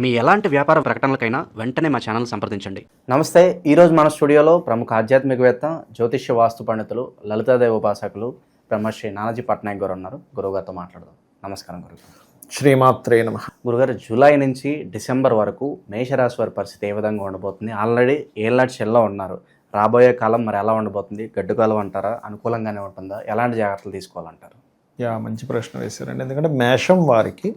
మీ ఎలాంటి వ్యాపార ప్రకటనలకైనా వెంటనే మా ఛానల్ సంప్రదించండి. నమస్తే ఈరోజు మన స్టూడియోలో ప్రముఖ ఆధ్యాత్మికవేత్త జ్యోతిష్య వాస్తు పండితులు లలితాదేవ ఉపాసకులు బ్రహ్మశ్రీ నానాజీ పట్నాయక్ గారు ఉన్నారు. గురువుగారితో మాట్లాడదాం. నమస్కారం గురుగారు శ్రీమాత్రే నమ. గురుగారు జూలై నుంచి డిసెంబర్ వరకు మేషరాశి వారి పరిస్థితి ఏ విధంగా ఉండబోతుంది? ఆల్రెడీ ఏళ్ళటి చెల్లో ఉన్నారు. రాబోయే కాలం మరి ఎలా ఉండబోతుంది? గడ్డు కాలం అంటారా? అనుకూలంగానే ఉంటుందా? ఎలాంటి జాగ్రత్తలు తీసుకోవాలంటారు? యా మంచి ప్రశ్న వేశారండి. ఎందుకంటే మేషం వారికి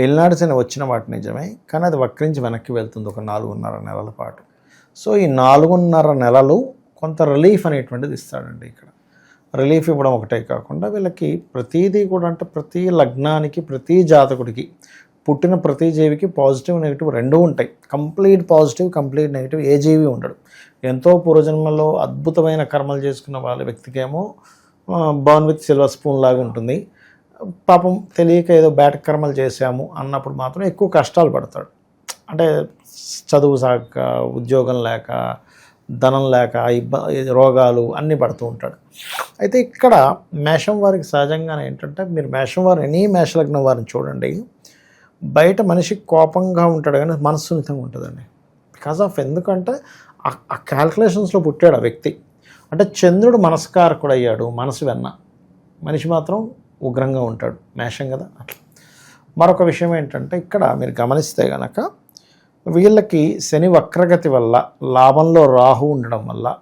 ఏళ్ళనాడు శని వచ్చిన వాటి నిజమే కానీ అది వక్రించి వెనక్కి వెళ్తుంది ఒక నాలుగున్నర నెలల పాటు. సో ఈ నాలుగున్నర నెలలు కొంత రిలీఫ్ అనేటువంటిది ఇస్తాడండి ఇక్కడ. రిలీఫ్ ఇవ్వడం ఒకటే కాకుండా వీళ్ళకి ప్రతిదీ కూడా అంటే ప్రతి లగ్నానికి ప్రతి జాతకుడికి పుట్టిన ప్రతి జీవికి పాజిటివ్ నెగిటివ్ రెండూ ఉంటాయి. కంప్లీట్ పాజిటివ్ కంప్లీట్ నెగిటివ్ ఏ జీవి ఉండడు. ఎంతో పూర్వజన్మలో అద్భుతమైన కర్మలు చేసుకున్న వాళ్ళ వ్యక్తికేమో బాన్ విత్ సిల్వర్ స్పూన్ లాగా ఉంటుంది. పాపం తెలియక ఏదో బ్యాట్ కర్మలు చేశాము అన్నప్పుడు మాత్రం ఎక్కువ కష్టాలు పడతాడు. అంటే చదువు సాక ఉద్యోగం లేక ధనం లేక ఇబ్బ రోగాలు అన్నీ పడుతూ ఉంటాడు. అయితే ఇక్కడ మేషం వారికి సహజంగానే ఏంటంటే మీరు మేషం వారు ఎనీ మేషలగ్నం వారిని చూడండి. బయట మనిషి కోపంగా ఉంటాడు కానీ మనసు సున్నితంగా ఉంటుందండి. బికాజ్ ఆఫ్ ఎందుకంటే ఆ- ఆ క్యాల్కులేషన్స్లో పుట్టాడు ఆ వ్యక్తి. అంటే చంద్రుడు మనస్కారకుడు అయ్యాడు మనసు వెన్న. మనిషి మాత్రం ఉగ్రంగా ఉంటాడు మేషం కదా. అట్లా. మరొక విషయం ఏంటంటే ఇక్కడ మీరు గమనిస్తే గనక వీళ్ళకి శని వక్రగతి వల్ల లాభంలో రాహు ఉండడం వల్ల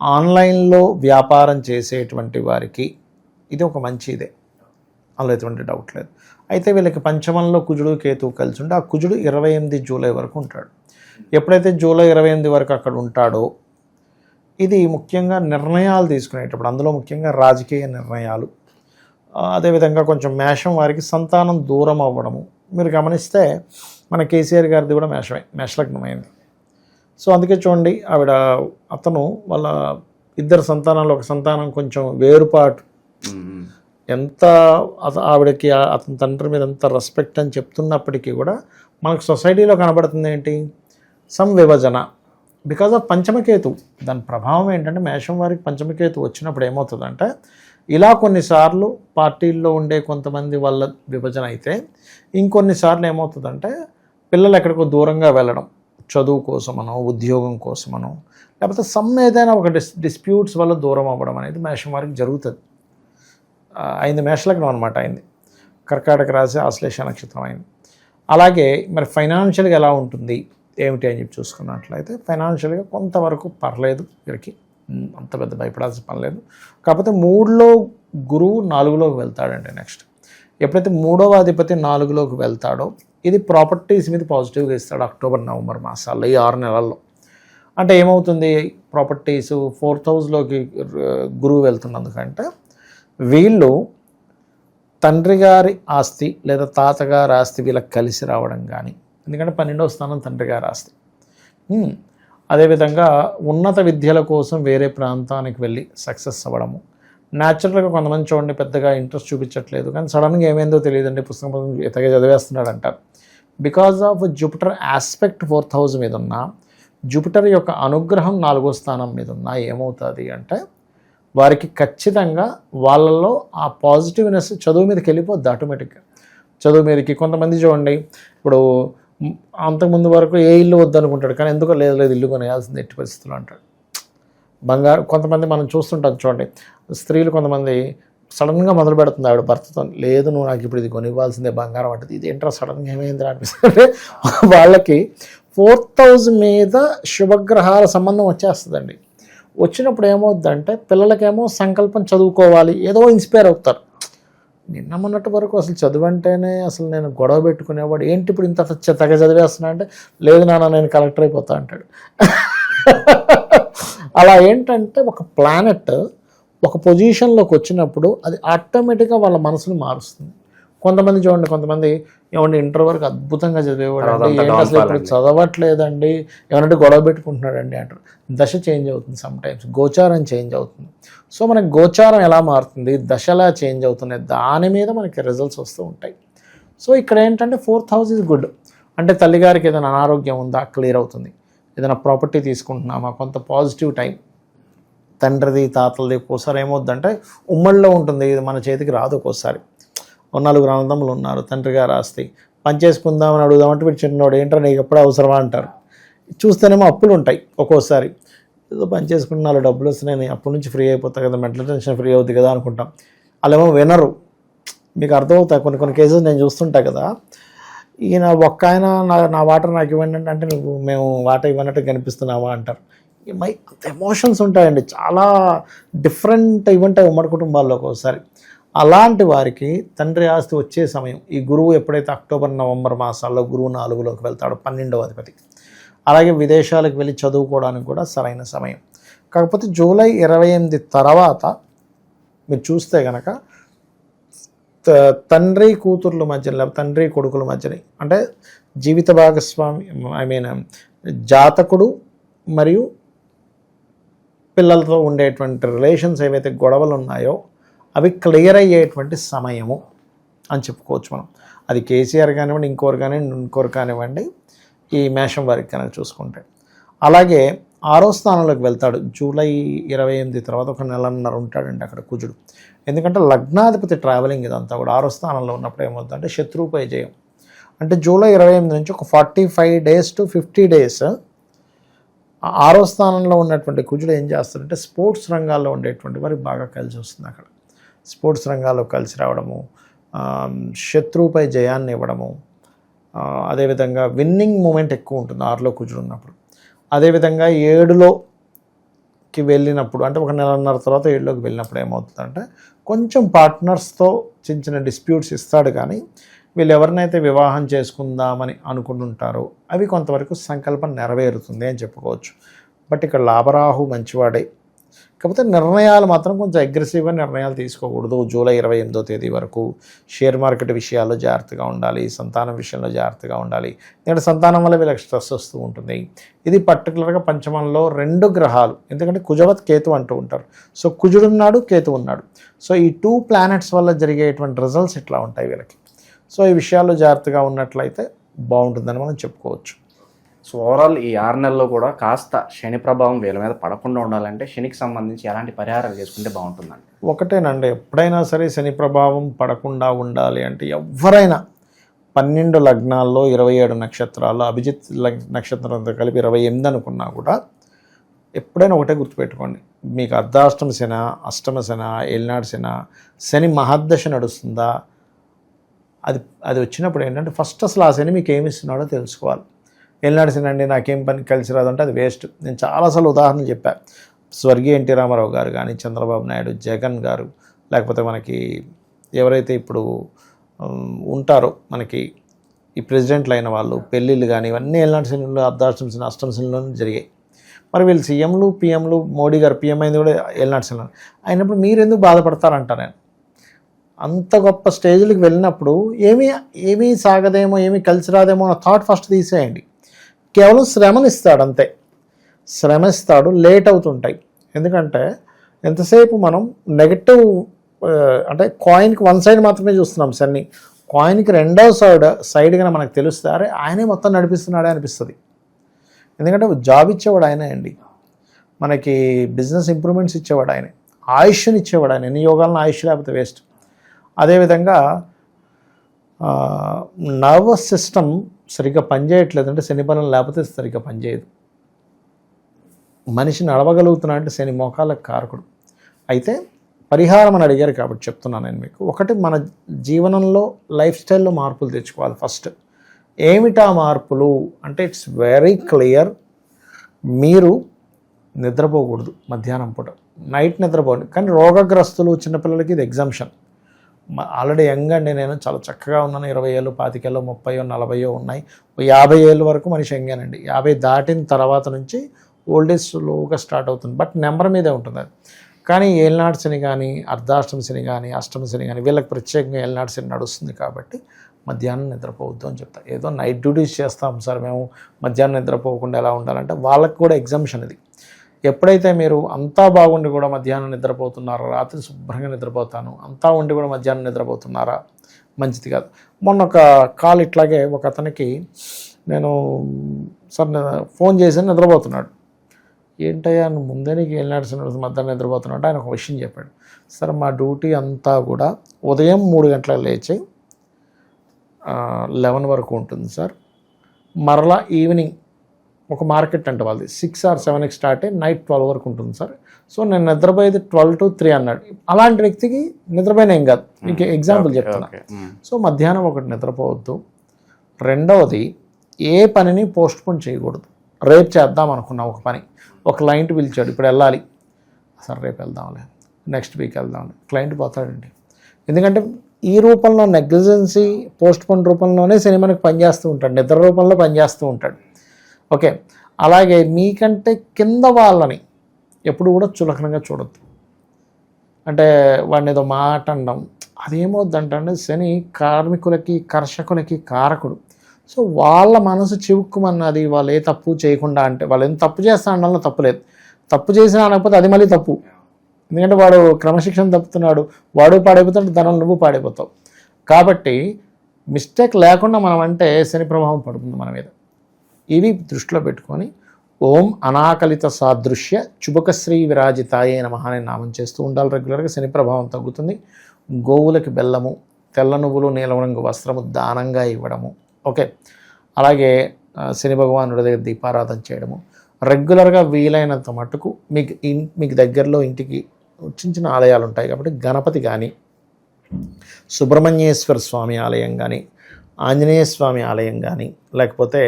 ఆన్లైన్లో వ్యాపారం చేసేటువంటి వారికి ఇది ఒక మంచి ఇదే అందులో ఎటువంటి డౌట్ లేదు. అయితే వీళ్ళకి పంచమంలో కుజుడు కేతు కలిసి ఉండి ఆ కుజుడు ఇరవై ఎనిమిది జూలై వరకు ఉంటాడు. ఎప్పుడైతే జూలై ఇరవై ఎనిమిది వరకు అక్కడ ఉంటాడో ఇది ముఖ్యంగా నిర్ణయాలు తీసుకునేటప్పుడు అందులో ముఖ్యంగా రాజకీయ నిర్ణయాలు అదేవిధంగా కొంచెం మేషం వారికి సంతానం దూరం అవ్వడము. మీరు గమనిస్తే మన కేసీఆర్ గారిది కూడా మేషమే మేషలగ్నమైంది. సో అందుకే చూడండి ఆవిడ అతను వాళ్ళ ఇద్దరు సంతానాలు ఒక సంతానం కొంచెం వేరుపాటు. ఎంత అత- ఆవిడకి అతని తండ్రి మీద ఎంత రెస్పెక్ట్ అని చెప్తున్నప్పటికీ కూడా మనకు సొసైటీలో కనబడుతుంది ఏంటి సమ్ విభజన. బికాజ్ ఆఫ్ పంచమకేతు. దాని ప్రభావం ఏంటంటే మేషం వారికి పంచమకేతు వచ్చినప్పుడు ఏమవుతుందంటే ఇలా కొన్నిసార్లు పార్టీల్లో ఉండే కొంతమంది వాళ్ళ విభజన అయితే ఇంకొన్నిసార్లు ఏమవుతుందంటే పిల్లలు ఎక్కడికో దూరంగా వెళ్ళడం. చదువు కోసమనో ఉద్యోగం కోసమనో లేకపోతే సమ్ ఏదైనా ఒక డిస్ డిస్ప్యూట్స్ వల్ల దూరం అవ్వడం అనేది మేషం వారికి జరుగుతుంది. ఐదు అయింది మేషలగ్నం అనమాట అయింది. కర్కాటక రాశి ఆశ్లేష నక్షత్రం అయింది. అలాగే మరి ఫైనాన్షియల్గా ఎలా ఉంటుంది? ఏమిటి అని చెప్పి చూసుకున్నట్లయితే ఫైనాన్షియల్గా కొంతవరకు పర్లేదు వీరికి అంత పెద్ద భయపడాల్సిన పని లేదు. కాకపోతే మూడులో గురువు నాలుగులోకి వెళ్తాడండి నెక్స్ట్ ఎప్పుడైతే మూడవ అధిపతి నాలుగులోకి వెళ్తాడో ఇది ప్రాపర్టీస్ మీద పాజిటివ్గా ఇస్తాడు అక్టోబర్ నవంబర్ మాసాల్లో ఈ ఆరు నెలల్లో. అంటే ఏమవుతుంది? ప్రాపర్టీస్ ఫోర్త్ హౌస్లోకి గురువు వెళ్తున్నందుకంటే వీళ్ళు తండ్రి గారి ఆస్తి లేదా తాతగారి ఆస్తి వీళ్ళకి కలిసి రావడం కానీ ఎందుకంటే పన్నెండవ స్థానం తండ్రి గారి ఆస్తి అదేవిధంగా ఉన్నత విద్యల కోసం వేరే ప్రాంతానికి వెళ్ళి సక్సెస్ అవ్వడము. న్యాచురల్గా కొంతమంది చూడండి పెద్దగా ఇంట్రెస్ట్ చూపించట్లేదు. కానీ సడన్గా ఏమైందో తెలియదండి. పుస్తకం పుస్తకం చదివేస్తున్నాడు చదివేస్తున్నాడంట. Because of Jupiter aspect fourth house మీద ఉన్న జూపిటర్ యొక్క అనుగ్రహం నాలుగో స్థానం మీద ఉన్న ఏమవుతుంది అంటే వారికి ఖచ్చితంగా వాళ్ళలో ఆ పాజిటివ్నెస్ చదువు మీదకి వెళ్ళిపోద్ది ఆటోమేటిక్గా చదువు మీదకి కొంతమంది చూడండి. ఇప్పుడు అంతకుముందు వరకు ఏ ఇల్లు వద్దనుకుంటాడు కానీ ఎందుకో లేదు లేదు ఇల్లు కొనేయాల్సింది ఎట్టి పరిస్థితులు అంటాడు. బంగారు కొంతమంది మనం చూస్తుంటాం చూడండి స్త్రీలు కొంతమంది సడన్గా మొదలు పెడుతుంది ఆవిడ భర్తతో లేదు నువ్వు నాకు ఇప్పుడు ఇది కొనివ్వాల్సిందే బంగారం అంటది. ఇది ఏంట్రా సడన్గా ఏమైంది అనిపిస్తుంది. వాళ్ళకి ఫోర్త్ హౌస్ మీద శుభగ్రహాల సంబంధం వచ్చేస్తుందండి. వచ్చినప్పుడు ఏమవుద్దంటే పిల్లలకేమో సంకల్పం చదువుకోవాలి ఏదో ఇన్స్పైర్ అవుతారు. నిన్న మొన్నటి వరకు అసలు చదువు అంటేనే అసలు నేను గొడవ పెట్టుకునేవాడు. ఏంటి ఇప్పుడు ఇంత చ- తెగ చదివేస్తున్నా అంటే లేదు నాన్న నేను కలెక్టర్ అయిపోతా అంటాడు. అలా ఏంటంటే ఒక ప్లానెట్ ఒక పొజిషన్లోకి వచ్చినప్పుడు అది ఆటోమేటిక్గా వాళ్ళ మనసును మారుస్తుంది. కొంతమంది చూడండి కొంతమంది ఏమంటే ఇంటర్ వరకు అద్భుతంగా చదివేవాడు అండి. అసలు ఇప్పుడు. చదవట్లేదండి. ఏమంటే గొడవ పెట్టుకుంటున్నాడండి అంటారు. దశ చేంజ్ అవుతుంది సమ్ టైమ్స్ గోచారం చేంజ్ అవుతుంది. సో మనకి గోచారం ఎలా మారుతుంది? దశ ఎలా చేంజ్ అవుతుంది? దాని మీద మనకి రిజల్ట్స్ వస్తూ ఉంటాయి. సో ఇక్కడ ఏంటంటే ఫోర్త్ హౌస్ ఇస్ గుడ్ అంటే తల్లిగారికి ఏదైనా అనారోగ్యం ఉందా? క్లియర్ అవుతుంది. ఏదైనా ప్రాపర్టీ తీసుకుంటున్నామా? కొంత పాజిటివ్ టైం తండ్రిది తాతలది ఒక్కోసారి ఏమవుద్దంటే ఉమ్మడిలో ఉంటుంది. ఇది మన చేతికి రాదు ఒక్కోసారి. నలుగురు అన్నదమ్ములు ఉన్నారు. తండ్రి గారు ఆస్తి. పనిచేసుకుందామని అడుగుదామంటే వీడు చిన్నోడు ఏంటో నీకు ఎప్పుడు అవసరమా? అంటారు. చూస్తేనేమో అప్పులు ఉంటాయి ఒక్కోసారి. ఏదో పని చేసుకున్న నాలుగు డబ్బులు వస్తున్నాయి అప్పటి నుంచి ఫ్రీ అయిపోతా కదా మెంటల్ టెన్షన్ ఫ్రీ అవుద్ది కదా అనుకుంటాం. వాళ్ళేమో వినరు. మీకు అర్థమవుతాయి కొన్ని కొన్ని కేసెస్ నేను చూస్తుంటా కదా. ఈయన ఒక్క ఆయన నా నా వాటర్ నాకు ఇవ్వండి అంటే నువ్వు మేము వాటర్ ఇవ్వనట్టు కనిపిస్తున్నావా అంటారు. మై అంత ఎమోషన్స్ ఉంటాయండి. చాలా డిఫరెంట్ ఇవ్వంటాయి ఉమ్మడి కుటుంబాల్లో ఒక్కోసారి. అలాంటి వారికి తండ్రి ఆస్తి వచ్చే సమయం ఈ గురువు ఎప్పుడైతే అక్టోబర్ నవంబర్ మాసాల్లో గురువు నాలుగులోకి వెళ్తాడో పన్నెండవ అధిపతి. అలాగే విదేశాలకు వెళ్ళి చదువుకోవడానికి కూడా సరైన సమయం. కాకపోతే జూలై ఇరవై ఎనిమిది తర్వాత మీరు చూస్తే కనుక తండ్రి కూతుర్ల మధ్య లేకపోతే తండ్రి కొడుకుల మధ్యన అంటే జీవిత భాగస్వామి ఐ మీన్ జాతకుడు మరియు పిల్లలతో ఉండేటువంటి రిలేషన్స్ ఏవైతే గొడవలు ఉన్నాయో అవి క్లియర్ అయ్యేటువంటి సమయము అని చెప్పుకోవచ్చు మనం. అది కేసీఆర్ కానివ్వండి ఇంకోరు కానివ్వండి ఇంకోరు కానివ్వండి ఈ మేషం వారికి కనుక చూసుకుంటే. అలాగే ఆరో స్థానంలోకి వెళ్తాడు. జూలై ఇరవై ఎనిమిది తర్వాత ఒక నెలన్నర ఉంటాడండి అక్కడ కుజుడు. ఎందుకంటే లగ్నాధిపతి ట్రావెలింగ్ ఇదంతా కూడా ఆరో స్థానంలో ఉన్నప్పుడు ఏమవుతుందంటే శత్రువుపై జయం. అంటే జూలై ఇరవై ఎనిమిది నుంచి ఒక forty five days to fifty days ఆరో స్థానంలో ఉన్నటువంటి కుజుడు ఏం చేస్తాడంటే స్పోర్ట్స్ రంగాల్లో ఉండేటువంటి వారికి బాగా కలిసి వస్తుంది అక్కడ. స్పోర్ట్స్ రంగాల్లో కలిసి రావడము శత్రువుపై జయాన్ని ఇవ్వడము అదేవిధంగా విన్నింగ్ మూమెంట్ ఎక్కువ ఉంటుంది ఆరులో కుజుడు ఉన్నప్పుడు అదేవిధంగా ఏడులోకి వెళ్ళినప్పుడు అంటే ఒక నెలన్నర తర్వాత ఏడులోకి వెళ్ళినప్పుడు ఏమవుతుందంటే కొంచెం పార్ట్నర్స్తో చిన్న చిన్న డిస్ప్యూట్స్ ఇస్తాడు కానీ వీళ్ళు ఎవరినైతే వివాహం చేసుకుందామని అనుకుంటుంటారో అవి కొంతవరకు సంకల్పం నెరవేరుతుంది అని చెప్పుకోవచ్చు. బట్ ఇక్కడ లాభరాహు మంచివాడే. కాకపోతే నిర్ణయాలు మాత్రం కొంచెం అగ్రెసివ్గా నిర్ణయాలు తీసుకోకూడదు. జూలై ఇరవై ఎనిమిదో తేదీ వరకు షేర్ మార్కెట్ విషయాల్లో జాగ్రత్తగా ఉండాలి. సంతానం విషయంలో జాగ్రత్తగా ఉండాలి. ఎందుకంటే సంతానం వల్ల వీళ్ళకి స్ట్రెస్ వస్తూ ఉంటుంది. ఇది పర్టికులర్గా పంచమంలో రెండు గ్రహాలు. ఎందుకంటే కుజవత్ కేతు అంటూ ఉంటారు. సో కుజుడున్నాడు కేతు ఉన్నాడు. సో ఈ టూ ప్లానెట్స్ వల్ల జరిగేటువంటి రిజల్ట్స్ ఇట్లా ఉంటాయి వీళ్ళకి? సో ఈ విషయాల్లో జాగ్రత్తగా ఉన్నట్లయితే బాగుంటుందని మనం చెప్పుకోవచ్చు. సో ఓవరాల్ ఈ ఆరు నెలల్లో కూడా కాస్త శని ప్రభావం వీళ్ళ మీద పడకుండా ఉండాలంటే శనికి సంబంధించి ఎలాంటి పరిహారాలు చేసుకుంటే బాగుంటుందండి. ఒకటేనండి ఎప్పుడైనా సరే శని ప్రభావం పడకుండా ఉండాలి అంటే ఎవరైనా పన్నెండు లగ్నాల్లో ఇరవై ఏడు నక్షత్రాలు అభిజిత్ లగ్- నక్షత్రంతో కలిపి ఇరవై ఎనిమిది అనుకున్నా కూడా ఎప్పుడైనా ఒకటే గుర్తుపెట్టుకోండి. మీకు అర్ధాష్టమ శన అష్టమ శన ఏలినాడు శన శని మహాదశ నడుస్తుందా? అది అది వచ్చినప్పుడు ఏంటంటే ఫస్ట్ అసలు ఆ శని మీకు ఏమి ఇస్తున్నాడో తెలుసుకోవాలి. ఏలినాడు అండి నాకేం పని కలిసి రాదంటే అది వేస్ట్. నేను చాలాసార్లు ఉదాహరణలు చెప్పాను స్వర్గీయ ఎన్టీ రామారావు గారు కానీ చంద్రబాబు నాయుడు జగన్ గారు లేకపోతే మనకి ఎవరైతే ఇప్పుడు ఉంటారో మనకి ఈ ప్రెసిడెంట్లు అయిన వాళ్ళు పెళ్ళిళ్ళు కానీ ఇవన్నీ ఏలినాడు శనిలో అర్ధాష్టమ శని జరిగాయి. మరి వీళ్ళు సీఎంలు పిఎంలు మోడీ గారు పిఎం అయింది కూడా ఏలినాడు శనిలో అయినప్పుడు మీరు ఎందుకు బాధపడతారంట నేను? అంత గొప్ప స్టేజ్లకు వెళ్ళినప్పుడు ఏమీ ఏమీ సాగదేమో ఏమీ కలిసి రాదేమో అన్న థాట్ ఫస్ట్ తీసేయండి. కేవలం శ్రమనిస్తాడు అంతే శ్రమ ఇస్తాడు లేట్ అవుతుంటాయి. ఎందుకంటే ఎంతసేపు మనం నెగటివ్ అంటే కాయిన్కి వన్ సైడ్ మాత్రమే చూస్తున్నాం సన్ని కాయిన్కి రెండో సైడ్ సైడ్ కన్నా మనకు తెలుస్తే అరే ఆయనే మొత్తం నడిపిస్తున్నాడే అనిపిస్తుంది. ఎందుకంటే జాబ్ ఇచ్చేవాడు ఆయనే అండి. మనకి బిజినెస్ ఇంప్రూవ్మెంట్స్ ఇచ్చేవాడు ఆయనే. ఆయుష్ని ఇచ్చేవాడు ఆయన. ఎన్ని యోగాలను ఆయుష్ లేకపోతే వేస్ట్ అదేవిధంగా నర్వస్ సిస్టమ్ సరిగ్గా పనిచేయట్లేదు అంటే శని బలం లేకపోతే సరిగ్గా పనిచేయదు మనిషి నడవగలుగుతున్నాడంటే శని మోకాలకు కారకుడు. అయితే పరిహారం అని అడిగారు కాబట్టి చెప్తున్నాను నేను మీకు. ఒకటి మన జీవనంలో లైఫ్ స్టైల్లో మార్పులు తెచ్చుకోవాలి ఫస్ట్. ఏమిటా మార్పులు? అంటే ఇట్స్ వెరీ క్లియర్. మీరు నిద్రపోకూడదు మధ్యాహ్నం పూట. నైట్ నిద్రపోండి. కానీ రోగగ్రస్తులు చిన్నపిల్లలకి ఇది ఎగ్జామ్షన్ ఆల్రెడీ యంగ్ అండి నేను చాలా చక్కగా ఉన్నాను. ఇరవై ఏళ్ళు పాతికేళ్ళు ముప్పయో నలభయో ఉన్నాయి. యాభై ఏళ్ళ వరకు మనిషి యంగానండి యాభై దాటిన తర్వాత నుంచి ఓల్డ్ ఏజ్ స్లోగా స్టార్ట్ అవుతుంది. బట్ నెంబర్ మీదే ఉంటుంది అది. కానీ ఏలినాడు శని కానీ అర్ధాష్టమి శని కానీ అష్టమి శని కానీ వీళ్ళకి ప్రత్యేకంగా ఏలినాడు శని నడుస్తుంది కాబట్టి మధ్యాహ్నం నిద్రపోవద్దు అని చెప్తా. ఏదో నైట్ డ్యూటీస్ చేస్తాం సార్ మేము. మధ్యాహ్నం నిద్రపోకుండా ఎలా ఉండాలంటే వాళ్ళకి కూడా ఎగ్జామ్షన్ ఇది. ఎప్పుడైతే మీరు అంతా బాగుండి కూడా మధ్యాహ్నం నిద్రపోతున్నారా రాత్రి శుభ్రంగా నిద్రపోతాను అంతా ఉండి కూడా మధ్యాహ్నం నిద్రపోతున్నారా? మంచిది కాదు. మొన్న ఒక కాల్ ఇట్లాగే ఒక అతనికి నేను సార్ ఫోన్ చేసి నిద్రపోతున్నాడు. ఏంటయ్యా నువ్వు ముందే నీకు నడిచిన మధ్యాహ్నం నిద్రపోతున్నాడు ఆయన ఒక విషయం చెప్పాడు. సార్ మా డ్యూటీ అంతా కూడా ఉదయం మూడు గంటలకు లేచి లెవెన్ వరకు ఉంటుంది సార్. మరలా ఈవినింగ్ ఒక మార్కెట్ అంటే వాళ్ళది. సిక్స్ ఆర్ సెవెన్కి స్టార్ట్ అయ్యి నైట్ ట్వెల్వ్ వరకు ఉంటుంది సార్. సో నేను నిద్రపోయేది ట్వెల్వ్ టు త్రీ అన్నాడు. అలాంటి వ్యక్తికి నిద్రపోయిన ఏం కాదు. మీకు ఎగ్జాంపుల్ చెప్తున్నా. మ్మ్. సో మధ్యాహ్నం ఒకటి నిద్రపోవద్దు. రెండవది ఏ పనిని పోస్ట్ పోన్ చేయకూడదు. రేపు చేద్దాం అనుకున్నా ఒక పని. ఒక క్లయింట్ పిలిచాడు ఇప్పుడు వెళ్ళాలి. సరే రేపు వెళ్దాంలే. నెక్స్ట్ వీక్ వెళ్దాంలే క్లయింట్ పోతాడండి. ఎందుకంటే ఈ రూపంలో నెగ్లిజెన్సీ పోస్ట్ పోన్ రూపంలోనే సినిమానికి పనిచేస్తూ ఉంటాడు. నిద్ర రూపంలో పనిచేస్తూ ఉంటాడు. ఓకే. అలాగే మీకంటే కింద వాళ్ళని ఎప్పుడు కూడా చులకనగా చూడొద్దు. అంటే వాడిని ఏదో మాట అనడం అదేమవుద్దంటే శని కార్మికులకి కర్షకులకి కారకుడు. సో వాళ్ళ మనసు చివుక్కుమన్నది వాళ్ళు ఏ తప్పు చేయకుండా అంటే వాళ్ళు ఏం తప్పు చేస్తా అనడంలో తప్పు లేదు. తప్పు చేసినా అనకపోతే అది మళ్ళీ తప్పు. ఎందుకంటే వాడు క్రమశిక్షణ తప్పుతున్నాడు వాడు పాడైపోతుంటే ధనం నువ్వు పాడైపోతావు. కాబట్టి మిస్టేక్ లేకుండా మనం అంటే శని ప్రభావం పడుతుంది మన మీద. ఇవి దృష్టిలో పెట్టుకొని ఓం అనాకలిత సాదృశ్య చుబకశ్రీ విరాజితాయే నమ అనే నామం చేస్తూ ఉండాలి రెగ్యులర్గా. శని ప్రభావం తగ్గుతుంది. గోవులకి బెల్లము తెల్ల నువ్వులు నీలం రంగు వస్త్రము దానంగా ఇవ్వడము. ఓకే. అలాగే శని భగవానుడి దగ్గర దీపారాధన చేయడము. రెగ్యులర్గా వీలైనంత మటుకు మీకు ఇన్ మీకు దగ్గరలో ఇంటికి చిన్న చిన్న ఆలయాలు ఉంటాయి కాబట్టి గణపతి కానీ సుబ్రహ్మణ్యేశ్వర స్వామి ఆలయం కానీ ఆంజనేయ స్వామి ఆలయం కానీ లేకపోతే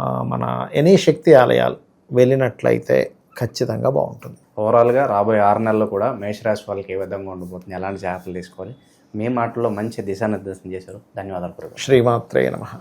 మన ఎనీ శక్తి ఆలయాలు వెళ్ళినట్లయితే ఖచ్చితంగా బాగుంటుంది. ఓవరాల్గా రాబోయే ఆరు నెలలు కూడా మేషరాశి వాళ్ళకి ఏ విధంగా ఉండబోతుంది? ఎలాంటి జాగ్రత్తలు తీసుకోవాలి మీ మాటల్లో మంచి దిశానిర్దేశం చేశారు? ధన్యవాదాలు శ్రీమాత్రే నమః.